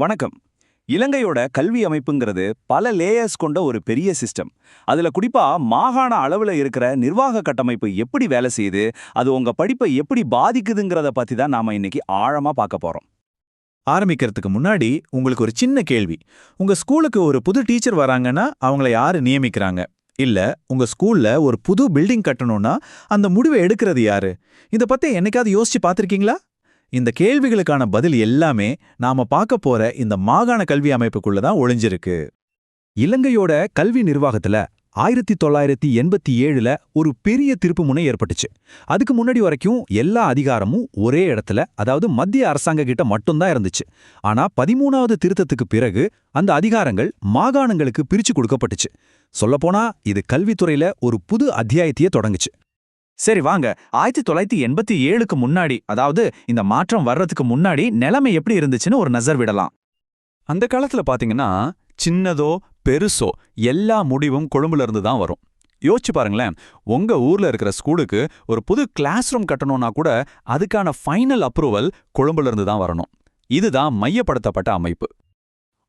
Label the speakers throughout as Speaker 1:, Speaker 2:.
Speaker 1: வணக்கம். இலங்கையோட கல்வி அமைப்புங்கிறது பல லேயர்ஸ் கொண்ட ஒரு பெரிய சிஸ்டம் அதுல குறிப்பா மாகாண அளவுல இருக்கிற நிர்வாக கட்டமைப்பு எப்படி வேலை செய்யுது அது உங்க படிப்பை எப்படி பாதிக்குதுங்கிறத பத்தி தான் நாம இன்னைக்கு ஆழமா பார்க்க போறோம்.
Speaker 2: ஆரம்பிக்கிறதுக்கு முன்னாடி உங்களுக்கு ஒரு சின்ன கேள்வி. உங்க ஸ்கூலுக்கு ஒரு புது டீச்சர் வராங்கன்னா அவங்கள யாரு நியமிக்கிறாங்க? இல்ல உங்க ஸ்கூல்ல ஒரு புது பில்டிங் கட்டணும்னா அந்த முடிவை எடுக்கிறது யாரு? இத பத்தி என்னைக்காவது யோசிச்சு பார்த்துருக்கீங்களா? இந்த கேள்விகளுக்கான பதில் எல்லாமே நாம பார்க்க போற இந்த மாகாண கல்வி அமைப்புக்குள்ள தான் ஒளிஞ்சிருக்கு.
Speaker 3: இலங்கையோட கல்வி நிர்வாகத்துல ஆயிரத்தி தொள்ளாயிரத்தி எண்பத்தி ஏழுல ஒரு பெரிய திருப்புமுனை ஏற்பட்டுச்சு. அதுக்கு முன்னாடி வரைக்கும் எல்லா அதிகாரமும் ஒரே இடத்துல அதாவது மத்திய அரசாங்க கிட்ட மட்டும்தான் இருந்துச்சு. ஆனா பதிமூணாவது திருத்தத்துக்கு பிறகு அந்த அதிகாரங்கள் மாகாணங்களுக்கு பிரிச்சு கொடுக்கப்பட்டுச்சு. சொல்லப்போனா இது கல்வித்துறையில ஒரு புது அத்தியாயத்தையே தொடங்குச்சு.
Speaker 2: சரி வாங்க ஆயிரத்தி தொள்ளாயிரத்தி எண்பத்தி ஏழுக்கு முன்னாடி அதாவது இந்த மாற்றம் வர்றதுக்கு முன்னாடி நிலைமை எப்படி இருந்துச்சுன்னு ஒரு நசர் விடலாம்.
Speaker 3: அந்த காலத்துல பாத்தீங்கன்னா சின்னதோ பெருசோ எல்லா முடிவும் கொழும்புல இருந்து தான் வரும். யோசிச்சு பாருங்களேன் உங்க ஊர்ல இருக்கிற ஸ்கூலுக்கு ஒரு புது கிளாஸ் ரூம் கட்டணும்னா கூட அதுக்கான ஃபைனல் அப்ரூவல் கொழும்புல இருந்து தான் வரணும். இதுதான் மையப்படுத்தப்பட்ட அமைப்பு.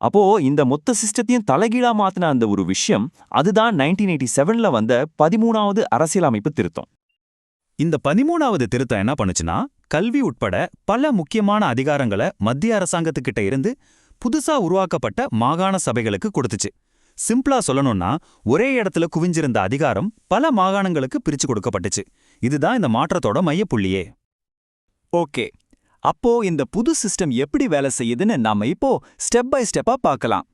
Speaker 1: அப்போ இந்த மொத்த சிஸ்டத்தையும் தலைகீழா மாத்தின அந்த ஒரு விஷயம் அதுதான் நைன்டீன் எயிட்டி செவன்ல வந்த பதிமூணாவது அரசியலமைப்பு திருத்தம்.
Speaker 3: இந்த பதிமூணாவது திருத்தம் என்ன பண்ணுச்சுன்னா கல்வி உட்பட பல முக்கியமான அதிகாரங்களை மத்திய அரசாங்கத்துக்கிட்ட இருந்து புதுசா உருவாக்கப்பட்ட மாகாண சபைகளுக்கு கொடுத்துச்சு. சிம்பிளா சொல்லணும்னா ஒரே இடத்துல குவிஞ்சிருந்த அதிகாரம் பல மாகாணங்களுக்கு பிரிச்சு கொடுக்கப்பட்டுச்சு. இதுதான் இந்த மாற்றத்தோட மையப்புள்ளியே.
Speaker 1: ஓகே. அப்போ இந்த புது சிஸ்டம் எப்படி வேலை செய்யுதுன்னு நாம இப்போ ஸ்டெப் பை ஸ்டெப்பா பார்க்கலாம்.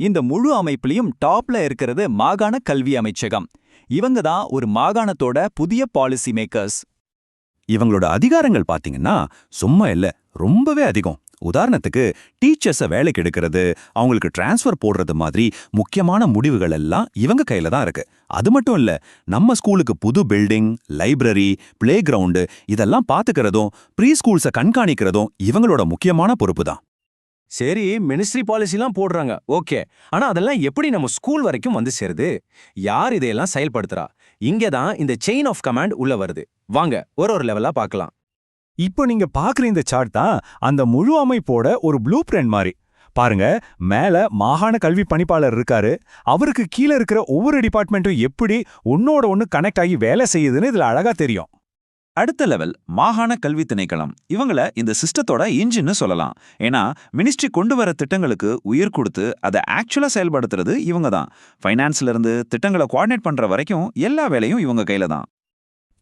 Speaker 1: இந்த முழு அமைப்புலயும் டாப்ல இருக்கிறது மாகாண கல்வி அமைச்சகம். இவங்க தான் ஒரு மாகாணத்தோட புதிய பாலிசி மேக்கர்ஸ்
Speaker 4: இவங்களோட அதிகாரங்கள் பாத்தீங்கன்னா சும்மா இல்ல ரொம்பவே அதிகம். உதாரணத்துக்கு டீச்சர்ஸை வேலைக்கு எடுக்கிறது அவங்களுக்கு டிரான்ஸ்ஃபர் போடுறது மாதிரி முக்கியமான முடிவுகள் எல்லாம் இவங்க கையில தான் இருக்கு. அது மட்டும் இல்ல நம்ம ஸ்கூலுக்கு புது பில்டிங் லைப்ரரி பிளே கிரவுண்டு இதெல்லாம் பாத்துக்கிறதும் ப்ரீ ஸ்கூல்ஸை கண்காணிக்கிறதும் இவங்களோட முக்கியமான பொறுப்பு தான்.
Speaker 5: சரி மினிஸ்ட்ரி பாலிசிலாம் போடுறாங்க. ஓகே. ஆனா அதெல்லாம் எப்படி நம்ம ஸ்கூல் வரைக்கும் வந்து சேருது? யார் இதையெல்லாம் செயல்படுத்துறா? இங்க தான் இந்த செயின் ஆஃப் கமாண்ட் உள்ள வருது. வாங்க ஒரு ஒரு லெவலா பார்க்கலாம்.
Speaker 3: இப்போ நீங்க பாக்குற இந்த சார்ட் தான் அந்த முழு அமைப்போட ஒரு ப்ளூ பிரிண்ட் மாதிரி. பாருங்க மேல மாகாண கல்வி பணிப்பாளர் இருக்காரு. அவருக்கு கீழே இருக்கிற ஒவ்வொரு டிபார்ட்மெண்ட்டும் எப்படி ஒன்னோட ஒன்னு கனெக்ட் ஆகி வேலை செய்யுதுன்னு இதுல அழகா தெரியும்.
Speaker 2: அடுத்த லெவல் மாகாண கல்வி திணைக்களம். இவங்கள இந்த சிஸ்டத்தோட இன்ஜின்னு சொல்லலாம். ஏன்னா மினிஸ்ட்ரி கொண்டு வர திட்டங்களுக்கு உயிர் கொடுத்து அதை ஆக்சுவலா செயல்படுத்துறது இவங்க தான். ஃபைனான்ஸ்ல இருந்து திட்டங்களை கோஆர்டினேட் பண்ற வரைக்கும் எல்லா வேலையும் இவங்க கையில தான்.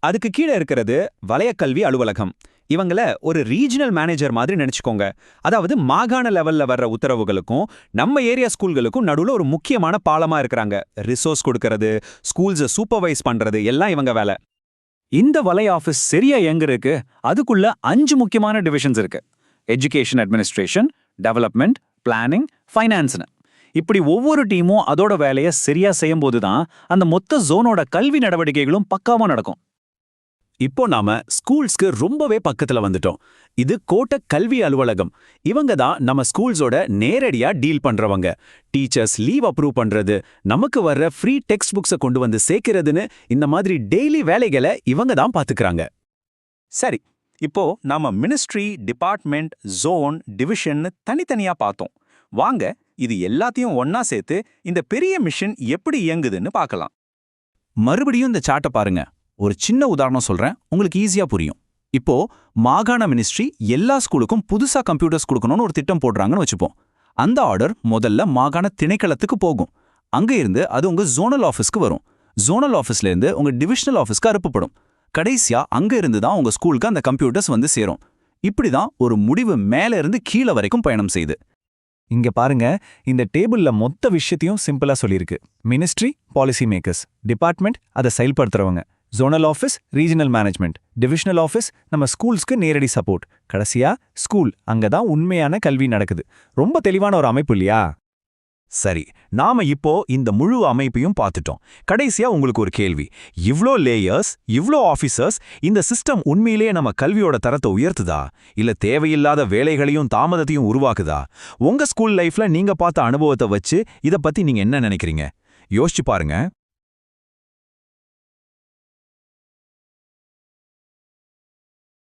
Speaker 3: அதுக்கு கீழே இருக்கிறது வலயக்கல்வி அலுவலகம். இவங்கள ஒரு ரீஜனல் மேனேஜர் மாதிரி நினைச்சுக்கோங்க. அதாவது மாகாண லெவல்ல வர்ற உத்தரவுகளுக்கும் நம்ம ஏரியா ஸ்கூல்களுக்கும் நடுவுல ஒரு முக்கியமான பாலமா இருக்கிறாங்க. ரிசோர்ஸ் கொடுக்கறது ஸ்கூல்ஸை சூப்பர்வைஸ் பண்றது எல்லாம் இவங்க வேலை. இந்த வலை ஆஃபீஸ் சரியா எங்க இருக்கு? அதுக்குள்ள அஞ்சு முக்கியமான டிவிஷன்ஸ் இருக்கு. எஜுகேஷன் அட்மினிஸ்ட்ரேஷன் டெவலப்மெண்ட் பிளானிங் ஃபைனான்ஸ்னு இப்படி ஒவ்வொரு டீமும் அதோட வேலையை சரியா செய்யும்போது தான் அந்த மொத்த ஜோனோட கல்வி நடவடிக்கைகளும் பக்காவா நடக்கும். இப்போ நாம ஸ்கூல்ஸ்க்கு ரொம்பவே பக்கத்துல வந்துட்டோம். இது கோட்ட கல்வி அலுவலகம். இவங்க தான் நம்ம ஸ்கூல்ஸோட நேரடியா டீல் பண்றவங்க. டீச்சர்ஸ் லீவ் அப்ரூவ் பண்றது நமக்கு வர்ற ஃப்ரீ டெக்ஸ்ட் புக்ஸை கொண்டு வந்து சேர்க்கிறதுன்னு இந்த மாதிரி டெய்லி வேலைகளை இவங்க தான் பாத்துக்கறாங்க.
Speaker 2: சரி இப்போ நாம மினிஸ்ட்ரி டிபார்ட்மெண்ட் ஜோன் டிவிஷன் தனித்தனியா பார்த்தோம். வாங்க இது எல்லாத்தையும் ஒன்னா சேர்த்து இந்த பெரிய மிஷன் எப்படி இயங்குதுன்னு பார்க்கலாம். மறுபடியும் இந்த சாட்டை பாருங்க. ஒரு சின்ன உதாரணம் சொல்றேன். உங்களுக்கு ஈஸியா புரியும். இப்போ மாகாண மினிஸ்ட்ரி எல்லா ஸ்கூலுக்கும் புதுசா கம்ப்யூட்டர்ஸ் கொடுக்கணும்னு ஒரு திட்டம் போடுறாங்கன்னு வச்சுப்போம். அந்த ஆர்டர் முதல்ல மாகாண திணைக்களத்துக்கு போகும். அங்க இருந்து அது உங்க ஜோனல் ஆஃபீஸ்க்கு வரும். ஜோனல் ஆஃபீஸ்ல இருந்து உங்க டிவிஷனல் ஆஃபீஸ்க்கு அனுப்பப்படும். கடைசியா அங்க இருந்து தான் உங்க ஸ்கூலுக்கு அந்த கம்ப்யூட்டர்ஸ் வந்து சேரும். இப்படி தான் ஒரு முடிவு மேல இருந்து கீழே வரைக்கும் பயணம் செய்யுது
Speaker 3: இங்க பாருங்க இந்த டேபிள்ல மொத்த விஷயத்தையும் சிம்பிளா சொல்லியிருக்கு. மினிஸ்ட்ரி பாலிசி மேக்கர்ஸ் டிபார்ட்மெண்ட் அதை செயல்படுத்துறவங்க. Zonal office regional management divisional office நம்ம ஸ்கூல்ஸ்க்கு நேரடி சப்போர்ட் கடைசியா ஸ்கூல் அங்க தான் உண்மையான கல்வி நடக்குது. ரொம்ப தெளிவான ஒரு அமைப்பு இல்லையா?
Speaker 4: சரி நாம இப்போ இந்த முழு அமைப்பையும் பார்த்துட்டோம். கடைசியா உங்களுக்கு ஒரு கேள்வி. இவ்ளோ லேயர்ஸ் இவ்ளோ ஆஃபீஸர்ஸ் இந்த சிஸ்டம் உண்மையிலேயே நம்ம கல்வியோட தரத்தை உயர்த்துதா? இல்ல தேவையில்லாத வேலைகளையும் தாமதத்தையும் உருவாக்குதா? உங்க ஸ்கூல் லைஃப்ல நீங்க பார்த்த அனுபவத்தை வச்சு இத பத்தி நீங்க என்ன நினைக்கிறீங்க? யோசிச்சு பாருங்க.